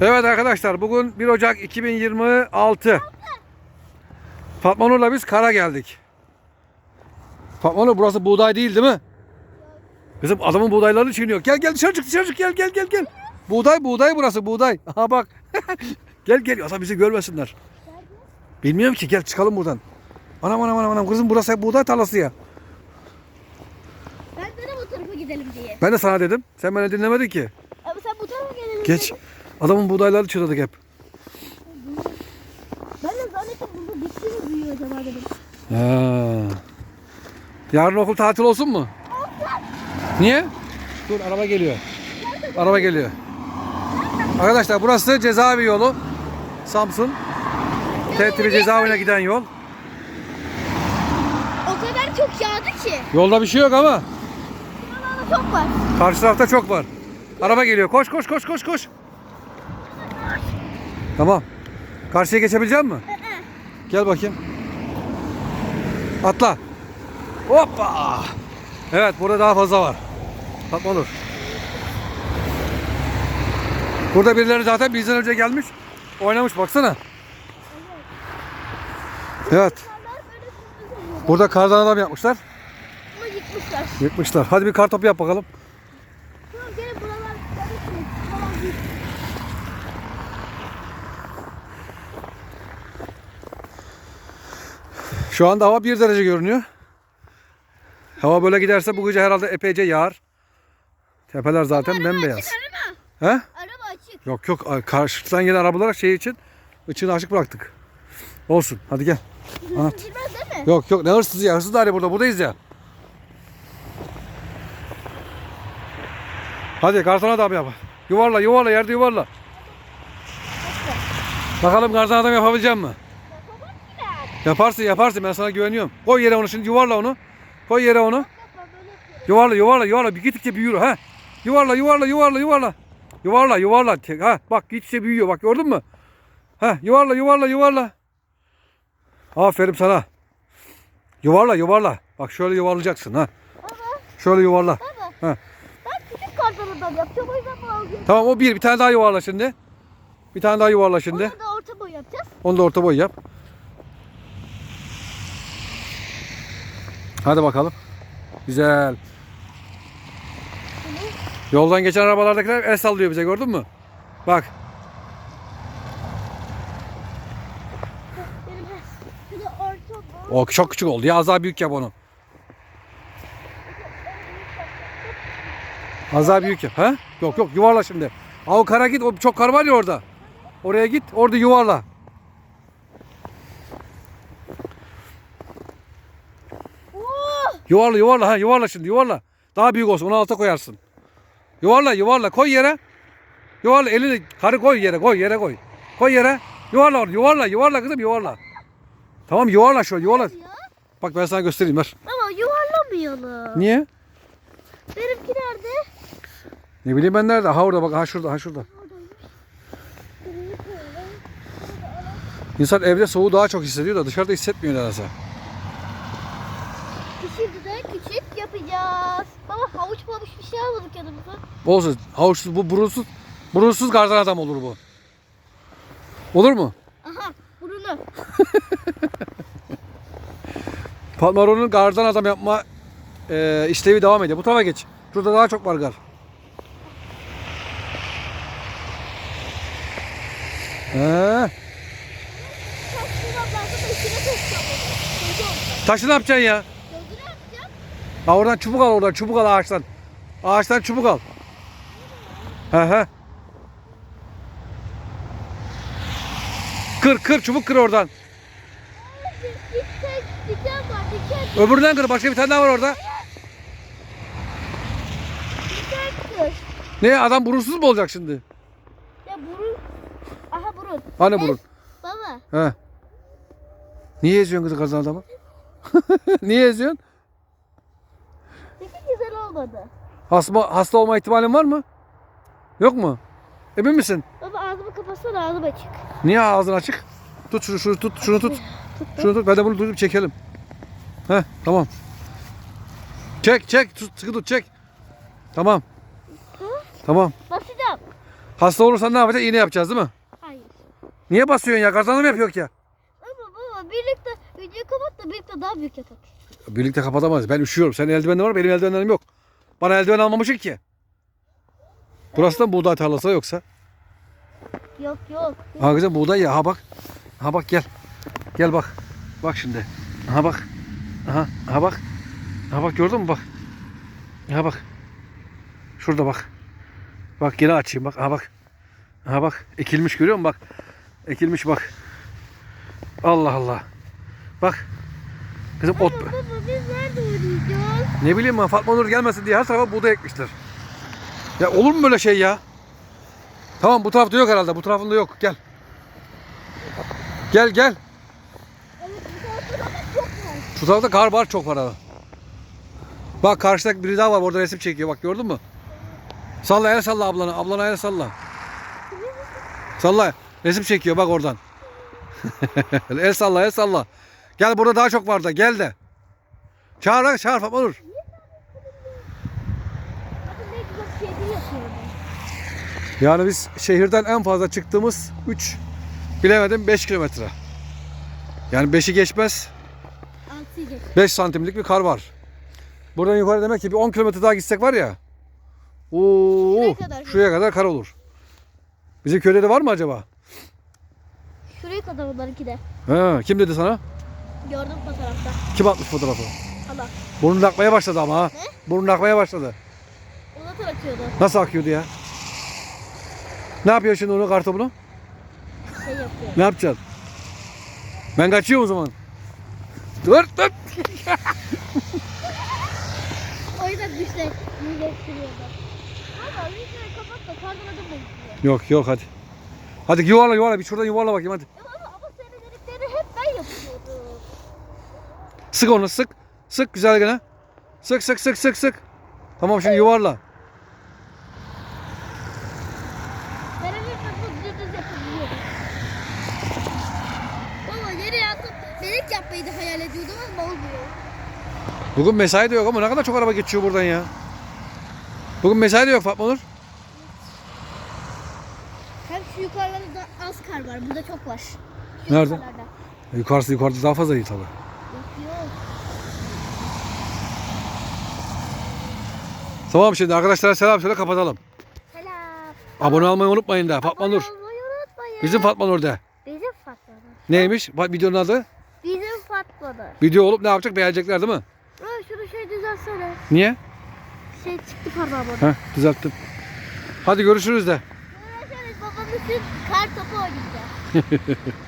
Evet arkadaşlar bugün 1 Ocak 2026. Fatma Nur'la biz kara geldik. Fatma Nur burası buğday değil değil mi? Kızım adamın buğdaylarını çiğniyor. Gel gel dışarı çık dışarı çık gel gel gel gel. Buğday buğday burası buğday. Aha bak. gel gel yasa bizi görmesinler. Bilmiyorum ki gel çıkalım buradan. Anam anam anam anam kızım burası hep buğday tarlası ya. Ben sana bu tarafa gidelim diye. Ben de sana dedim. Sen beni dinlemedin ki. Ama sen bu tarafa gelelim Geç. Adamın buğdayları çırladık hep. Ben de zannettim burada bitti mi büyüyor acaba dedim. Ha. Yarın okul tatil olsun mu? Niye? Dur araba geliyor. Araba geliyor. Arkadaşlar burası cezaevi yolu. Samsun. Tertibi cezaevine giden yol. O kadar çok yağdı ki. Yolda bir şey yok ama çok var. karşı tarafta çok var. Araba geliyor. Koş koş koş koş koş. Tamam. Karşıya geçebilecek misin? Gel bakayım. Atla. Hoppa. Evet burada daha fazla var. Fatma Nur. Burada birileri zaten bizden önce gelmiş. Oynamış baksana. Evet. Burada kardan adam yapmışlar. Yıkmışlar. Yıkmışlar. Hadi bir kar topu yap bakalım. Tamam gelin buralar böyle sürpriz falan değil. Şu anda hava 1 derece görünüyor. Hava böyle giderse bu gece herhalde epeyce yağar. Tepeler zaten bembeyaz. Açık araba. He? Araba açık. Yok yok karşıdan gelen arabalar şey için ışığını açık bıraktık. Olsun hadi gel. Anlat. Hırsız girmez değil mi? Yok yok ne hırsızı ya hırsız da hani burada buradayız ya. Hadi kartona adam yap. Yuvarla yuvarla yerde yuvarla. Bakalım karton adam yapabilecek mi? Yaparsın yaparsın ben sana güveniyorum. Koy yere onu şimdi yuvarla onu. Koy yere onu. Yuvarla yuvarla yuvarla bir gittikçe büyür ha. Yuvarla yuvarla yuvarla yuvarla. Yuvarla yuvarla. Ha bak gittikçe büyüyor bak gördün mü? Ha yuvarla yuvarla yuvarla. Aferin sana. Yuvarla yuvarla. Bak şöyle yuvarlayacaksın ha. Baba. Şöyle yuvarla. Baba. Ha. Ben küçük kardan adam yapacağım. O yüzden algı. Tamam o bir. Bir tane daha yuvarla şimdi. Bir tane daha yuvarla şimdi. Onu da orta boy yapacağız. Onu da orta boy yap. Hadi bakalım. Güzel. Yoldan geçen arabalardakiler el sallıyor bize gördün mü? Bak. O çok küçük oldu ya az daha büyük yap onu. Az daha büyük yap. Ha? Yok yok yuvarla şimdi. Aa, kara git. O çok kar var ya orada. Oraya git. Orada yuvarla. Oo! Yuvarla yuvarla ha yuvarla şimdi yuvarla. Daha büyük olsun onu alta koyarsın. Yuvarla yuvarla koy yere. Yuvarla elini karı koy yere koy yere koy. Koy yere. Yuvarla onu yuvarla yuvarla kızım yuvarla. Tamam yuvarla şöyle yuvarla. Bak ben sana göstereyim ver. Ama yuvarlamayalım. Niye? Benimki nerede? Ne bileyim ben nerede? Ha orada bak ha şurada ha şurada. İnsan evde soğuğu daha çok hissediyor da dışarıda hissetmiyor nedense. Şimdi de küçük yapacağız. Baba havuç mavuç bir şey almadık yanımıza. Olsun. Havuçsuz bu burunsuz. Burunsuz kardan adam olur bu. Olur mu? Aha burunu. Palmaro'nun gardan adam yapma e, işlevi devam ediyor. Bu tarafa geç. Şurada daha çok var gar. He. Taşını ne yapacaksın ya? Ha oradan çubuk al oradan çubuk al ağaçtan. Ağaçtan çubuk al. He he. Kır kır çubuk kır oradan. Öbüründen kır başka bir tane daha var orada. Ne adam burunsuz mu olacak şimdi? Ya burun. Aha burun. Hani burun? Baba. He. Niye eziyorsun kızı kazan adamı? Niye eziyorsun? Olmadı. Hasta, hasta olma ihtimalin var mı? Yok mu? Emin misin? Baba ağzımı kapatsana ağzım açık. Niye ağzın açık? Tut şunu, şunu tut, şunu tut. Şunu tut. Ben de bunu tutup çekelim. Heh, tamam. Çek, çek. Tut, sıkı tut, çek. Tamam. Tamam. Basacağım. Hasta olursan ne yapacağız? İğne yapacağız değil mi? Hayır. Niye basıyorsun ya? Kazanım yapıyor ki ya. Ama baba birlikte videoyu kapat da birlikte daha büyük yatak. Birlikte kapatamayız. Ben üşüyorum. Senin eldivenlerin var benim eldivenlerim yok. Bana eldiven almamışsın ki. Burası da buğday tarlası yoksa. Yok yok. Ha kızım buğday ya. Ha bak. Ha bak gel. Gel bak. Bak şimdi. Ha bak. Aha, ha bak. Ha bak gördün mü bak. Ha bak. Şurada bak. Bak gene açayım bak. Ha bak. Ha bak. Ekilmiş görüyor musun bak. Ekilmiş bak. Allah Allah. Bak. Kızım ot. Baba biz nerede oynayacağız? Ne bileyim ben Fatma Nur gelmesin diye her tarafa buğday ekmişler. Ya olur mu böyle şey ya? Tamam bu tarafta yok herhalde. Bu tarafında yok. Gel. Gel gel. Evet bu tarafta da çok var. Şu tarafta kar var çok var abi. Bak karşıda biri daha var orada resim çekiyor bak gördün mü? Salla el salla ablana. Ablana el salla. Salla. Resim çekiyor bak oradan. el salla el salla. Gel burada daha çok var da gel de. Çağır lan, çağır Fatma Nur. Yani biz şehirden en fazla çıktığımız 3 bilemedim 5 kilometre. Yani 5'i geçmez. Altı yiyecek. 5 santimlik bir kar var. Buradan yukarı demek ki bir 10 kilometre daha gitsek var ya. Oo, Şuraya kadar. şuraya kadar kar olur. Bizim köyde de var mı acaba? Şuraya kadar onlarınki de. Ha, kim dedi sana? Gördüm fotoğrafta. Kim atmış fotoğrafı? Allah. Burnun akmaya başladı ama ha. Burnun akmaya başladı. Ona da bakıyordu. Nasıl akıyordu ya? Ne yapıyor şimdi onu kartopunu? Şey yapıyor. Ne yapacaksın? Ben kaçıyorum o zaman. Dur dur. O yüzden düşle iyileştiriyorlar. Ama videoyu kapat da kardan adım. Yok yok hadi. Hadi yuvarla yuvarla bir şuradan yuvarla bakayım hadi. Ya ama, ama senin yapıyordum. Sık onu sık. Sık güzel gene. Sık sık sık sık sık. Tamam şimdi yuvarla. Ben öyle yapıp düz yapabiliyorum. Baba yere yatıp belik yapmayı da hayal ediyordum ama olmuyor. Bugün mesai de yok ama ne kadar çok araba geçiyor buradan ya. Bugün mesai de yok Fatma Nur. Hem şu yukarılarda az kar var. Burada çok var. Şu Nerede? yukarılarda. Yukarısı yukarıda daha fazla iyi yok. Tamam şimdi arkadaşlara selam söyle kapatalım. Selam. Abone olmayı unutmayın da Fatma Nur. olmayı unutmayın. Bizim Fatma Nur de. Bizim Fatma'da. Neymiş? Bak videonun adı. Bizim Fatma'da. Video olup ne yapacak beğenecekler değil mi? Aa, şunu şey düzelsene. Niye? Şey çıktı parmağıma. Heh düzelttim. Hadi görüşürüz de. Görüşürüz babamın kar topu oynayacağız.